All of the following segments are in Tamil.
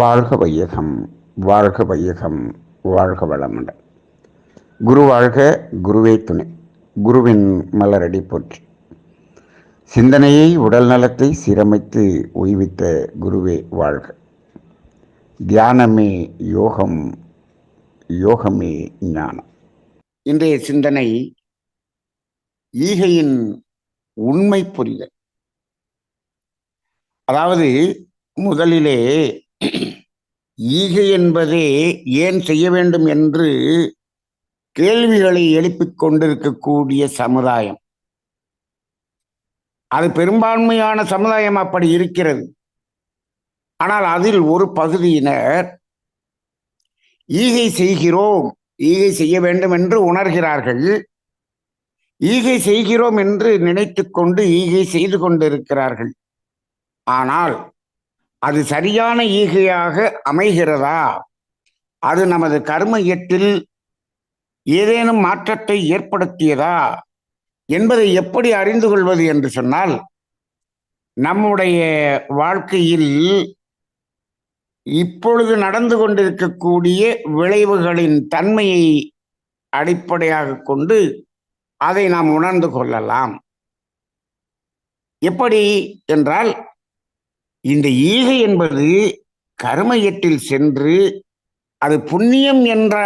வாழ்க வையகம் வாழ்க வையகம் வாழ்க வளமுடன். குரு வாழ்க குருவே துணை. குருவின் மலரடி போற்றி. சிந்தனையை உடல் நலத்தை சீரமைத்து ஓய்வித்த குருவே வாழ்க. தியானமே யோகம் யோகமே ஞானம். இன்றைய சிந்தனை ஈகையின் உண்மை புரிதல். அதாவது முதலிலே ஈகை என்பதே ஏன் செய்ய வேண்டும் என்று கேள்விகளை எழுப்பிக் கொண்டிருக்கக்கூடிய சமுதாயம். அது பெரும்பான்மையான சமுதாயம் அப்படி இருக்கிறது. ஆனால் அதில் ஒரு பகுதியினர் ஈகை செய்கிறோம் ஈகை செய்ய வேண்டும் என்று உணர்கிறார்கள். ஈகை செய்கிறோம் என்று நினைத்து கொண்டு ஈகை செய்து கொண்டிருக்கிறார்கள். ஆனால் அது சரியான ஈகையாக அமைகிறதா? அது நமது கர்ம எட்டில் ஏதேனும் மாற்றத்தை ஏற்படுத்தியதா? என்பதை எப்படி அறிந்து கொள்வது என்று சொன்னால் நம்முடைய வாழ்க்கையில் இப்பொழுது நடந்து கொண்டிருக்கக்கூடிய விளைவுகளின் தன்மையை அடிப்படையாக கொண்டு அதை நாம் உணர்ந்து கொள்ளலாம். எப்படி என்றால் இந்த ஈகை என்பது கர்மயத்தில் சென்று அது புண்ணியம் என்ற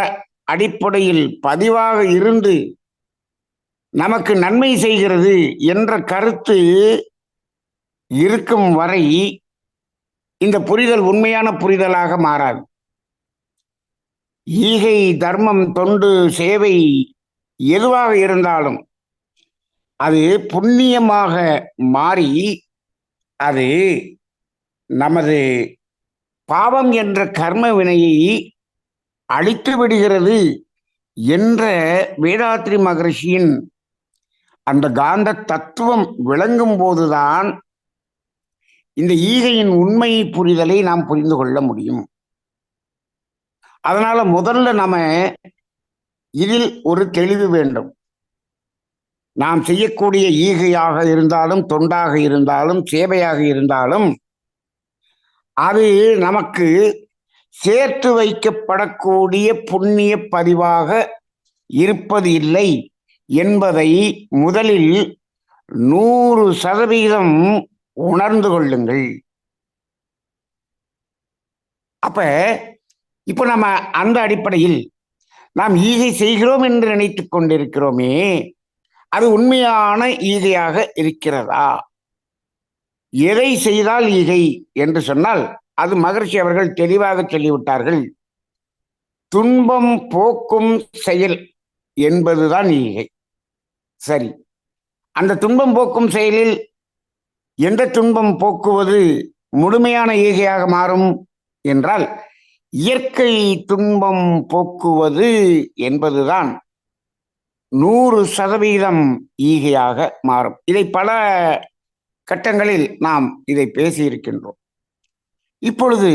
அடிப்படையில் பதிவாக இருந்து நமக்கு நன்மை செய்கிறது என்ற கருத்து இருக்கும் வரை இந்த புரிதல் உண்மையான புரிதலாக மாறாது. ஈகை தர்மம் தொண்டு சேவை எதுவாக இருந்தாலும் அது புண்ணியமாக மாறி அது நமது பாவம் என்ற கர்ம வினையை அழித்து விடுகிறது என்ற வேதாத்ரி மகரிஷியின் அந்த காந்த தத்துவம் விளங்கும் போதுதான் இந்த ஈகையின் உண்மை புரிதலை நாம் புரிந்து கொள்ள முடியும். அதனால முதல்ல நம்ம இதில் ஒரு தெளிவு வேண்டும். நாம் செய்யக்கூடிய ஈகையாக இருந்தாலும் தொண்டாக இருந்தாலும் சேவையாக இருந்தாலும் அது நமக்கு சேர்த்து வைக்கப்படக்கூடிய புண்ணிய பதிவாக இருப்பது இல்லை என்பதை முதலில் நூறு சதவீதம் உணர்ந்து கொள்ளுங்கள். அப்ப இப்ப நம்ம அந்த அடிப்படையில் நாம் ஈகை செய்கிறோம் என்று நினைத்து கொண்டிருக்கிறோமே அது உண்மையான ஈகையாக இருக்கிறதா? எதை செய்தால் ஈகை என்று சொன்னால் அது மகர்ஷி அவர்கள் தெளிவாக சொல்லிவிட்டார்கள். துன்பம் போக்கும் செயல் என்பதுதான் ஈகை சரி. அந்த துன்பம் போக்கும் செயலில் எந்த துன்பம் போக்குவது முழுமையான ஈகையாக மாறும் என்றால் இயற்கை துன்பம் போக்குவது என்பதுதான் நூறு சதவீதம் ஈகையாக மாறும். இதை பல கட்டங்களில் நாம் இதை பேசியிருக்கின்றோம். இப்பொழுது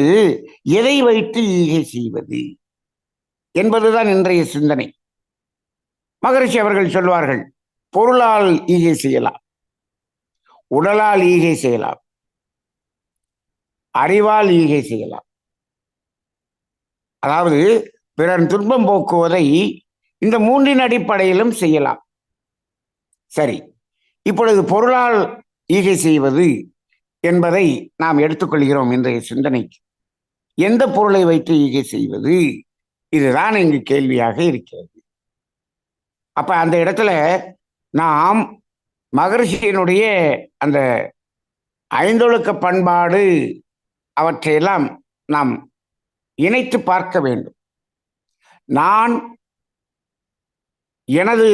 எதை வைத்து ஈகை செய்வது என்பதுதான் இன்றைய சிந்தனை. மகரிஷி அவர்கள் சொல்வார்கள் பொருளால் ஈகை செய்யலாம் உடலால் ஈகை செய்யலாம் அறிவால் ஈகை செய்யலாம். அதாவது பிறர் துன்பம் போக்குவதை இந்த மூன்றின் அடிப்படையிலும் செய்யலாம். சரி இப்பொழுது பொருளால் ஈகை செய்வது என்பதை நாம் எடுத்துக்கொள்கிறோம் இன்றைய சிந்தனைக்கு. எந்த பொருளை வைத்து ஈகை செய்வது? இதுதான் இங்கு கேள்வியாக இருக்கிறது. அப்ப அந்த இடத்துல நாம் மகரிஷியினுடைய அந்த ஐந்தொழுக்க பண்பாடு அவற்றையெல்லாம் நாம் இணைத்து பார்க்க வேண்டும். நான் எனது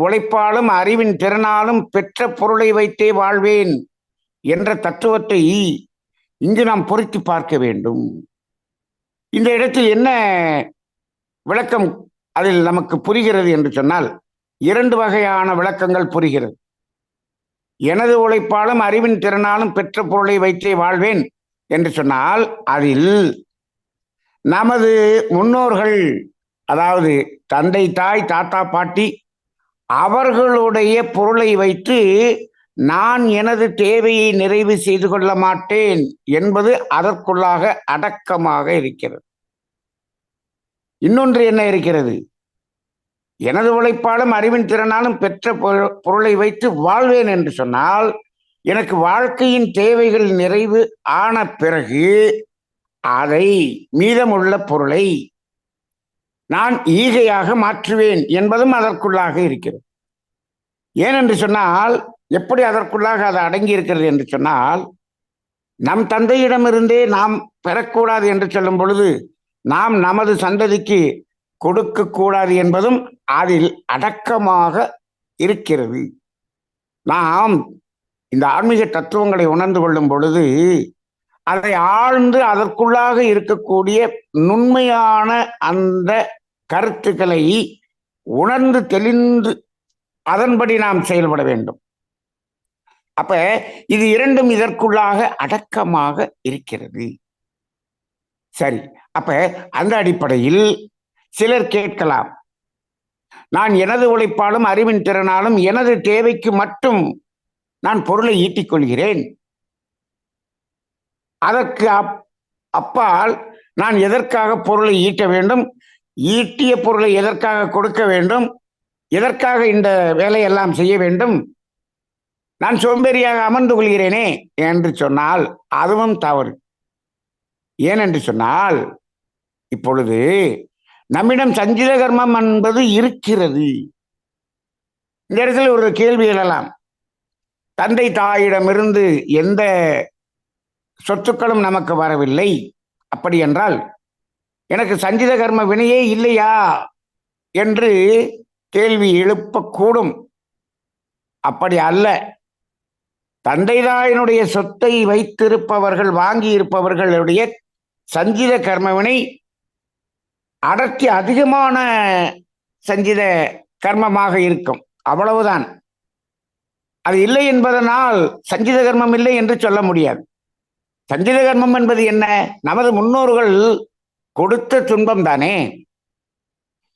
உழைப்பாலும் அறிவின் திறனாலும் பெற்ற பொருளை வைத்தே வாழ்வேன் என்ற தத்துவத்தை இங்கு நாம் பொருத்தி பார்க்க வேண்டும். இந்த இடத்தில் என்ன விளக்கம் அதில் நமக்கு புரிகிறது என்று சொன்னால் இரண்டு வகையான விளக்கங்கள் புரிகிறது. எனது உழைப்பாலும் அறிவின் திறனாலும் பெற்ற பொருளை வைத்தே வாழ்வேன் என்று சொன்னால் அதில் நமது முன்னோர்கள் அதாவது தந்தை தாய் தாத்தா பாட்டி அவர்களுடைய பொருளை வைத்து நான் எனது தேவையை நிறைவு செய்து கொள்ள மாட்டேன் என்பது அதற்குள்ளாக அடக்கமாக இருக்கிறது. இன்னொன்று என்ன இருக்கிறது? எனது உழைப்பாலும் அறிவின் திறனாலும் பெற்ற பொருளை வைத்து வாழ்வேன் என்று சொன்னால் எனக்கு வாழ்க்கையின் தேவைகள் நிறைவு ஆன பிறகு அதை மீதமுள்ள பொருளை நான் ஈகையாக மாற்றுவேன் என்பதும் அதற்குள்ளாக இருக்கிறது. ஏனென்று சொன்னால் எப்படி அதற்குள்ளாக அது அடங்கி இருக்கிறது என்று சொன்னால் நம் தந்தையிடமிருந்தே நாம் பெறக்கூடாது என்று சொல்லும் பொழுது நாம் நமது சந்ததிக்கு கொடுக்கக்கூடாது என்பதும் அதில் அடக்கமாக இருக்கிறது. நாம் இந்த ஆன்மீக தத்துவங்களை உணர்ந்து கொள்ளும் பொழுது அதை ஆழ்ந்து அதற்குள்ளாக இருக்கக்கூடிய நுண்மையான அந்த கருத்துக்களை உணர்ந்து தெளிந்து அதன்படி நாம் செயல்பட வேண்டும். அப்ப இது இரண்டும் இதற்குள்ளாக அடக்கமாக இருக்கிறது. சரி அப்ப அந்த அடிப்படையில் சிலர் கேட்கலாம். நான் எனது உழைப்பாலும் அறிவின் திறனாலும் எனது தேவைக்கு மட்டும் நான் பொருளை ஈட்டிக் கொள்கிறேன். அதற்கு அப் அப்பால் நான் எதற்காக பொருளை ஈட்ட வேண்டும்? ஈட்டிய பொருளை எதற்காக கொடுக்க வேண்டும்? எதற்காக இந்த வேலையெல்லாம் செய்ய வேண்டும்? நான் சோம்பேறியாக அமர்ந்து கொள்கிறேனே என்று சொன்னால் அதுவும் தவறு. ஏனென்று சொன்னால் இப்பொழுது நம்மிடம் சஞ்சித கர்மம் என்பது இருக்கிறது. இந்த இடத்துல ஒரு கேள்வி எழலாம். தந்தை தாயிடமிருந்து எந்த சொத்துக்களும் நமக்கு வரவில்லை. அப்படி என்றால் எனக்கு சஞ்சித கர்ம வினையே இல்லையா? என்று கேள்வி எழுப்பக்கூடும். அப்படி அல்ல. தந்தைதாயனுடைய சொத்தை வைத்திருப்பவர்கள் வாங்கி இருப்பவர்களுடைய சஞ்சித கர்மவினை அடர்த்தி அதிகமான சஞ்சித கர்மமாக இருக்கும். அவ்வளவுதான். அது இல்லை என்பதனால் சஞ்சித கர்மம் இல்லை என்று சொல்ல முடியாது. சஞ்சித கர்மம் என்பது என்ன? நமது முன்னோர்கள் கொடுத்த துன்பம் தானே?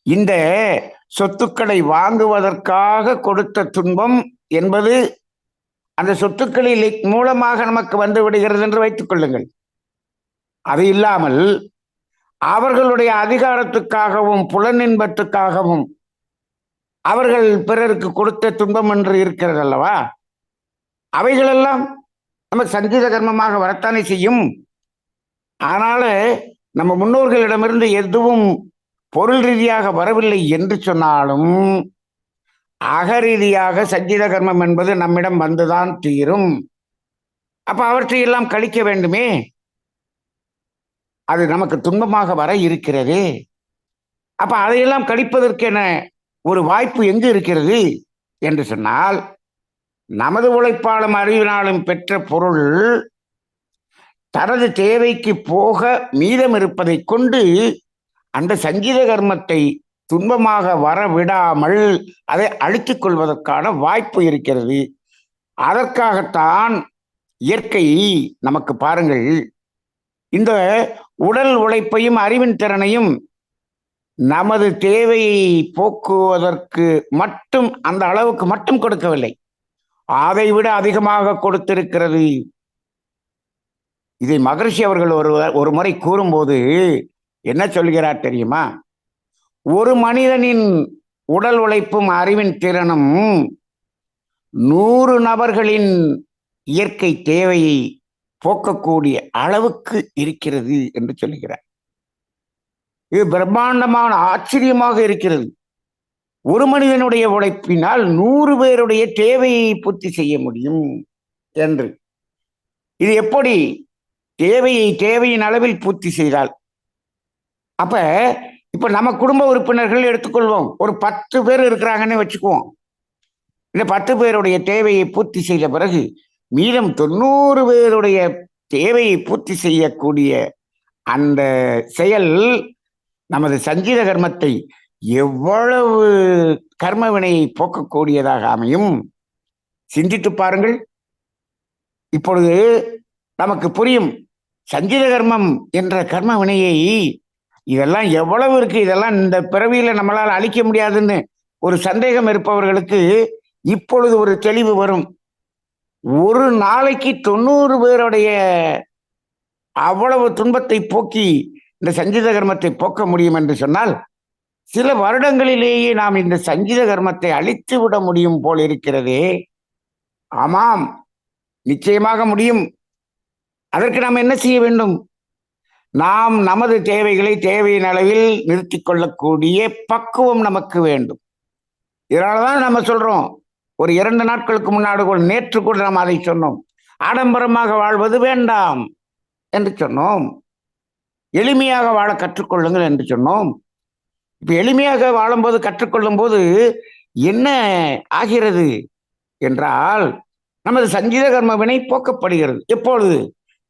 இந்த சொத்துக்களை வாங்குவதற்காக கொடுத்த துன்பம் என்பது அந்த சொத்துக்களில் மூலமாக நமக்கு வந்து விடுகிறது என்று வைத்துக் கொள்ளுங்கள். அது இல்லாமல் அவர்களுடைய அதிகாரத்துக்காகவும் புலனின்பத்துக்காகவும் அவர்கள் பிறருக்கு கொடுத்த துன்பம் என்று இருக்கிறது அல்லவா? அவைகளெல்லாம் நம்ம சங்கீத கர்மமாக வரத்தானே செய்யும். அதனால நம்ம முன்னோர்களிடமிருந்து எதுவும் பொருள் ரீதியாக வரவில்லை என்று சொன்னாலும் அகரீதியாக சஞ்சீத கர்மம் என்பது நம்மிடம் வந்துதான் தீரும். அப்ப அவற்றையெல்லாம் கழிக்க வேண்டுமே? அது நமக்கு துன்பமாக வர இருக்கிறது. அப்ப அதையெல்லாம் கழிப்பதற்கென ஒரு வாய்ப்பு எங்கு இருக்கிறது? என்று சொன்னால் நமது உழைப்பாலும் அறிவினாலும் பெற்ற பொருள் தனது தேவைக்கு போக மீதம் இருப்பதை கொண்டு அந்த சங்கீத கர்மத்தை துன்பமாக வர விடாமல் அதை அழித்துக் கொள்வதற்கான வாய்ப்பு இருக்கிறது. அதற்காகத்தான் இயற்கை நமக்கு பாருங்கள். இந்த உடல் உழைப்பையும் அறிவின் திறனையும் நமது தேவையை போக்குவதற்கு மட்டும் அந்த அளவுக்கு மட்டும் கொடுக்கவில்லை. அதை விட அதிகமாக கொடுத்திருக்கிறது இதை மகரிஷி அவர்கள் ஒரு ஒரு முறை கூறும்போது என்ன சொல்கிறார் தெரியுமா? ஒரு மனிதனின் உடல் உழைப்பும் அறிவின் திறனும் நூறு நபர்களின் இயற்கை தேவையை போக்கக்கூடிய அளவுக்கு இருக்கிறது என்று சொல்லுகிறார் இது பிரம்மாண்டமான ஆச்சரியமாக இருக்கிறது. ஒரு மனிதனுடைய உழைப்பினால் நூறு பேருடைய தேவையை பூர்த்தி செய்ய முடியும் என்று. இது எப்படி தேவையை தேவையின் அளவில் பூர்த்தி செய்தால். அப்ப இப்ப நம்ம குடும்ப உறுப்பினர்கள் எடுத்துக்கொள்வோம். ஒரு பத்து பேர் இருக்கிறாங்கன்னு வச்சுக்குவோம். இந்த பத்து பேருடைய தேவையை பூர்த்தி செய்த பிறகு மீதம் தொண்ணூறு பேருடைய தேவையை பூர்த்தி செய்யக்கூடிய அந்த செயல் நமது சஞ்சீத கர்மத்தை எவ்வளவு கர்ம வினையை போக்கக்கூடியதாக அமையும்? சிந்தித்து பாருங்கள். இப்பொழுது நமக்கு புரியும். சஞ்சித கர்மம் என்ற கர்ம வினையை இதெல்லாம் எவ்வளவு இருக்கு? இதெல்லாம் இந்த பிறவியில நம்மளால் அழிக்க முடியாதுன்னு ஒரு சந்தேகம் இருப்பவர்களுக்கு இப்பொழுது ஒரு தெளிவு வரும். ஒரு நாளைக்கு தொண்ணூறு பேருடைய அவ்வளவு துன்பத்தை போக்கி இந்த சஞ்சித கர்மத்தை போக்க முடியும் என்று சொன்னால் சில வருடங்களிலேயே நாம் இந்த சஞ்சித கர்மத்தை அழித்து விட முடியும் போல் இருக்கிறதே. ஆமாம் நிச்சயமாக முடியும். அதற்கு நாம் என்ன செய்ய வேண்டும்? நாம் நமது தேவைகளை தேவையின் அளவில் நிறுத்திக் கொள்ளக்கூடிய பக்குவம் நமக்கு வேண்டும். இதனாலதான் நம்ம சொல்றோம் ஒரு இரண்டு நாட்களுக்கு முன்னாடி கூட நேற்று கூட நாம் அதை சொன்னோம். ஆடம்பரமாக வாழ்வது வேண்டாம் என்று சொன்னோம். எளிமையாக வாழ கற்றுக்கொள்ளுங்கள் என்று சொன்னோம். இப்ப எளிமையாக வாழும்போது கற்றுக்கொள்ளும் போது என்ன ஆகிறது? என்றால் நமது சஞ்சீத கர்ம வினை போக்கப்படுகிறது. எப்பொழுது?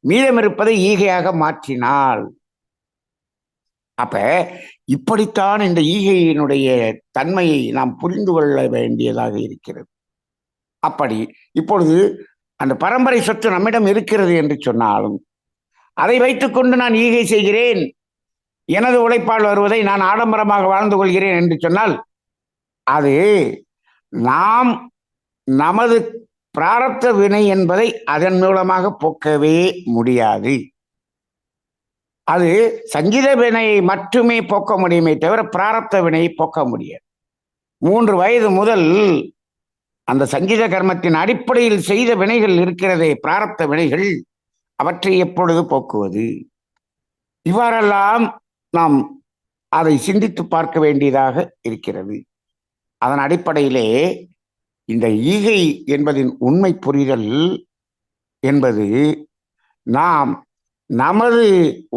மீதம் இருப்பதை ஈகையாக மாற்றினால். அப்ப இப்படித்தான் இந்த ஈகையினுடைய தன்மையை நாம் புரிந்து கொள்ள வேண்டியதாக இருக்கிறது. அப்படி இப்பொழுது அந்த பரம்பரை சொத்து நம்மிடம் இருக்கிறது என்று சொன்னாலும் அதை வைத்துக்கொண்டு நான் ஈகை செய்கிறேன் எனது உழைப்பால் வருவதை நான் ஆடம்பரமாக வாழ்ந்து கொள்கிறேன் என்று சொன்னால் அது நாம் நமது பிராரத்த வினை என்பதை அதன் மூலமாக போக்கவே முடியாது. அது சங்கீத வினையை மட்டுமே போக்க முடியுமே தவிர பிராரத்த வினையை போக்க முடியாது. மூன்று வயது முதல் அந்த சங்கீத கர்மத்தின் அடிப்படையில் செய்த வினைகள் இருக்கிறதே பிராரத்த வினைகள் அவற்றை எப்பொழுது போக்குவது? இவ்வாறெல்லாம் நாம் அதை சிந்தித்து பார்க்க வேண்டியதாக இருக்கிறது. அதன் அடிப்படையிலே இந்த ஈகை என்பதின் உண்மை புரிதல் என்பது நாம் நமது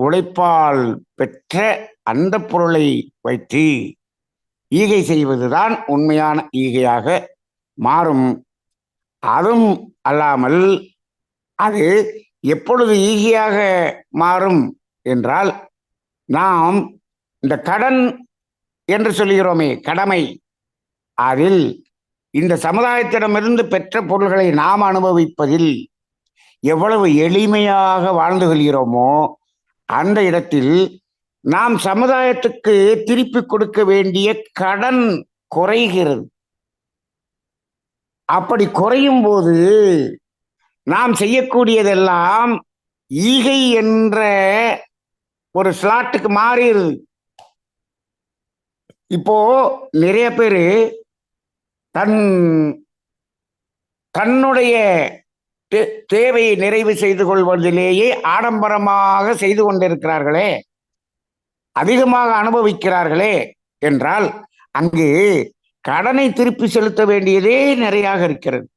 உழைப்பால் பெற்ற அந்த பொருளை வைத்து ஈகை செய்வதுதான் உண்மையான ஈகையாக மாறும். அதுவும் அல்லாமல் அது எப்பொழுது ஈகையாக மாறும் என்றால் நாம் இந்த கடன் என்று சொல்கிறோமே கடமை. அதில் இந்த சமுதாயத்திடமிருந்து பெற்ற பொருள்களை நாம் அனுபவிப்பதில் எவ்வளவு எளிமையாக வாழ்ந்து கொள்கிறோமோ அந்த இடத்தில் நாம் சமுதாயத்துக்கு திருப்பி கொடுக்க வேண்டிய கடன் குறைகிறது. அப்படி குறையும் போது நாம் செய்யக்கூடியதெல்லாம் ஈகை என்ற ஒரு ஸ்லாட்டுக்கு மாறிடுது. இப்போ நிறைய பேர் தன் தன்னுடைய தே- தேவையை நிறைவு செய்து கொள்வதிலேயே ஆடம்பரமாக செய்து கொண்டிருக்கிறார்களே அதிகமாக அனுபவிக்கிறார்களே என்றால் அங்கு கடனை திருப்பி செலுத்த வேண்டியதே நிறையாக இருக்கிறது.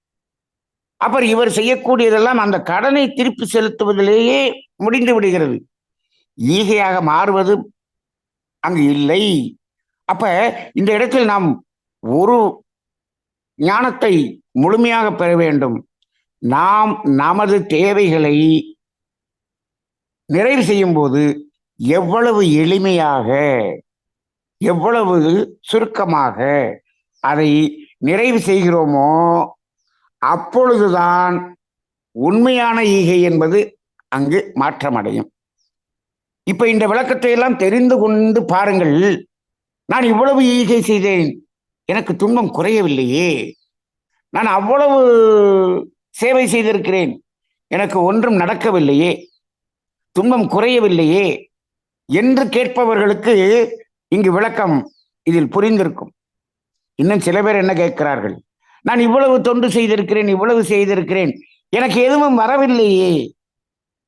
அப்புறம் இவர் செய்யக்கூடியதெல்லாம் அந்த கடனை திருப்பி செலுத்துவதிலேயே முடிந்து விடுகிறது. ஈகையாக மாறுவது அங்கு இல்லை. அப்ப இந்த இடத்தில் நாம் ஒரு ஞானத்தை முழுமையாக பெற வேண்டும். நாம் நமது தேவைகளை நிறைவு செய்யும் போது எவ்வளவு எளிமையாக எவ்வளவு சுருக்கமாக அதை நிறைவு செய்கிறோமோ அப்பொழுதுதான் உண்மையான ஈகை என்பது அங்கு மாற்றமடையும். இப்ப இந்த விளக்கத்தை எல்லாம் தெரிந்து கொண்டு பாருங்கள். நான் இவ்வளவு ஈகை செய்தேன். எனக்கு துன்பம் குறையவில்லையே. நான் அவ்வளவு சேவை செய்திருக்கிறேன். எனக்கு ஒன்றும் நடக்கவில்லையே. துன்பம் குறையவில்லையே. என்று கேட்பவர்களுக்கு இங்கு விளக்கம் இதில் புரிந்திருக்கும். இன்னும் சில பேர் என்ன கேட்கிறார்கள்? நான் இவ்வளவு தொண்டு செய்திருக்கிறேன் இவ்வளவு செய்திருக்கிறேன். எனக்கு எதுவும் வரவில்லையே.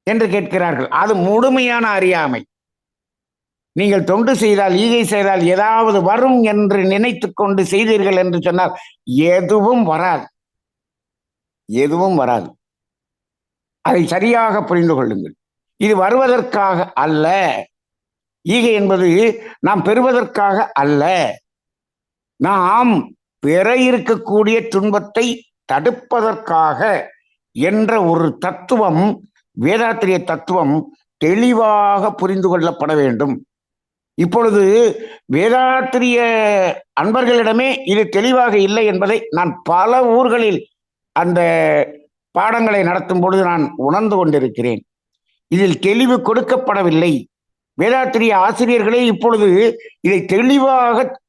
என்று கேட்கிறார்கள். அது முழுமையான அறியாமை. நீங்கள் தொண்டு செய்தால் ஈகை செய்தால் ஏதாவது வரும் என்று நினைத்து கொண்டு செய்தீர்கள் என்று சொன்னால் எதுவும் வராது. எதுவும் வராது. அதை சரியாக புரிந்து கொள்ளுங்கள். இது வருவதற்காக அல்ல. ஈகை என்பது நாம் பெறுவதற்காக அல்ல. நாம் பெற இருக்கக்கூடிய துன்பத்தை தடுப்பதற்காக என்ற ஒரு தத்துவம் வேதாத்திரிய தத்துவம் தெளிவாக புரிந்து கொள்ளப்பட வேண்டும். இப்பொழுது வேதாத்திரிய அன்பர்களிடமே இது தெளிவாக இல்லை என்பதை நான் பல ஊர்களில் அந்த பாடங்களை நடத்தும் பொழுது நான் உணர்ந்து கொண்டிருக்கிறேன். இதில் தெளிவு கொடுக்கப்படவில்லை. வேதாத்திரிய ஆசிரியர்களே இப்பொழுது இதை தெளிவாக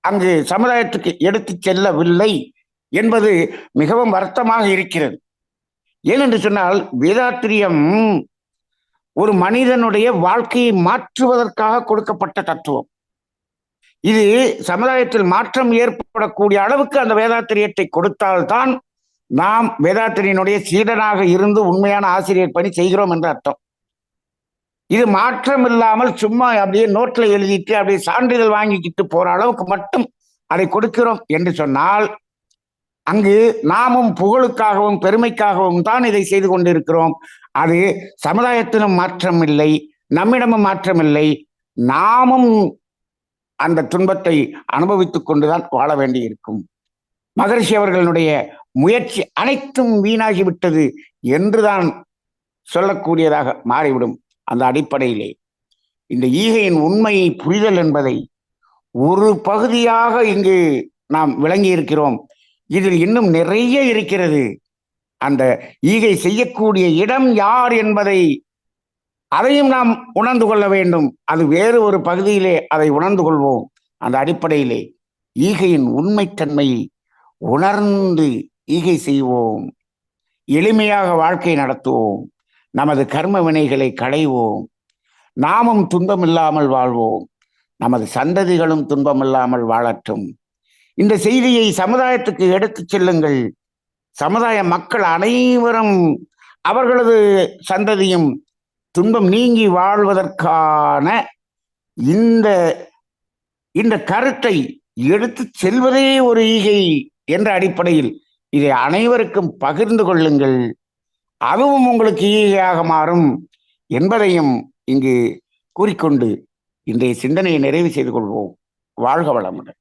அங்கு சமுதாயத்துக்கு எடுத்து செல்லவில்லை என்பது மிகவும் வருத்தமாக இருக்கிறது. ஏனென்று சொன்னால் வேதாத்திரியம் ஒரு மனிதனுடைய வாழ்க்கையை மாற்றுவதற்காக கொடுக்கப்பட்ட தத்துவம். இது சமுதாயத்தில் மாற்றம் ஏற்படக்கூடிய அளவுக்கு அந்த வேதாத்திரியத்தை கொடுத்தால்தான் நாம் வேதாத்திரியனுடைய சீடனாக இருந்து உண்மையான ஆசிரியர் பணி செய்கிறோம் என்று அர்த்தம். இது மாற்றம் இல்லாமல் சும்மா அப்படியே நோட்டில் எழுதிட்டு அப்படியே சான்றிதழ் வாங்கிக்கிட்டு போற அளவுக்கு மட்டும் அதை கொடுக்கிறோம் என்று சொன்னால் அங்கு நாமும் புகழுக்காகவும் பெருமைக்காகவும் தான் இதை செய்து கொண்டிருக்கிறோம். அது சமுதாயத்திலும் மாற்றம் இல்லை நம்மிடமும் மாற்றம் இல்லை நாமும் அந்த துன்பத்தை அனுபவித்துக் கொண்டுதான் வாழ வேண்டியிருக்கும். மகரிஷி அவர்களுடைய முயற்சி அனைத்தும் வீணாகிவிட்டது என்றுதான் சொல்லக்கூடியதாக மாறிவிடும் அந்த அடிப்படையிலே. இந்த ஈகையின் உண்மையை புரிதல் என்பதை ஒரு பகுதியாக இங்கு நாம் விளங்கி இருக்கிறோம் இதில் இன்னும் நிறைய இருக்கிறது. அந்த ஈகை செய்யக்கூடிய இடம் யார் என்பதை அதையும் நாம் உணர்ந்து கொள்ள வேண்டும். அது வேறு ஒரு பகுதியிலே அதை உணர்ந்து கொள்வோம். அந்த அடிப்படையிலே ஈகையின் உண்மைத்தன்மையை உணர்ந்து ஈகை செய்வோம். எளிமையாக வாழ்க்கை நடத்துவோம். நமது கர்ம வினைகளை களைவோம். நாமும் துன்பமில்லாமல் வாழ்வோம். நமது சந்ததிகளும் துன்பமில்லாமல் வாழட்டும். இந்த செய்தியை சமுதாயத்துக்கு எடுத்துச் செல்லுங்கள். சமுதாய மக்கள் அனைவரும் அவர்களது சந்ததியும் துன்பம் நீங்கி வாழ்வதற்கான இந்த இந்த கருத்தை எடுத்து செல்வதே ஒரு ஈகை என்ற அடிப்படையில் இதை அனைவருக்கும் பகிர்ந்து கொள்ளுங்கள். அதுவும் உங்களுக்கு ஈகையாக மாறும் என்பதையும் இங்கு கூறிக்கொண்டு இன்றைய சிந்தனையை நிறைவு செய்து கொள்வோம். வாழ்க வளமுடன்.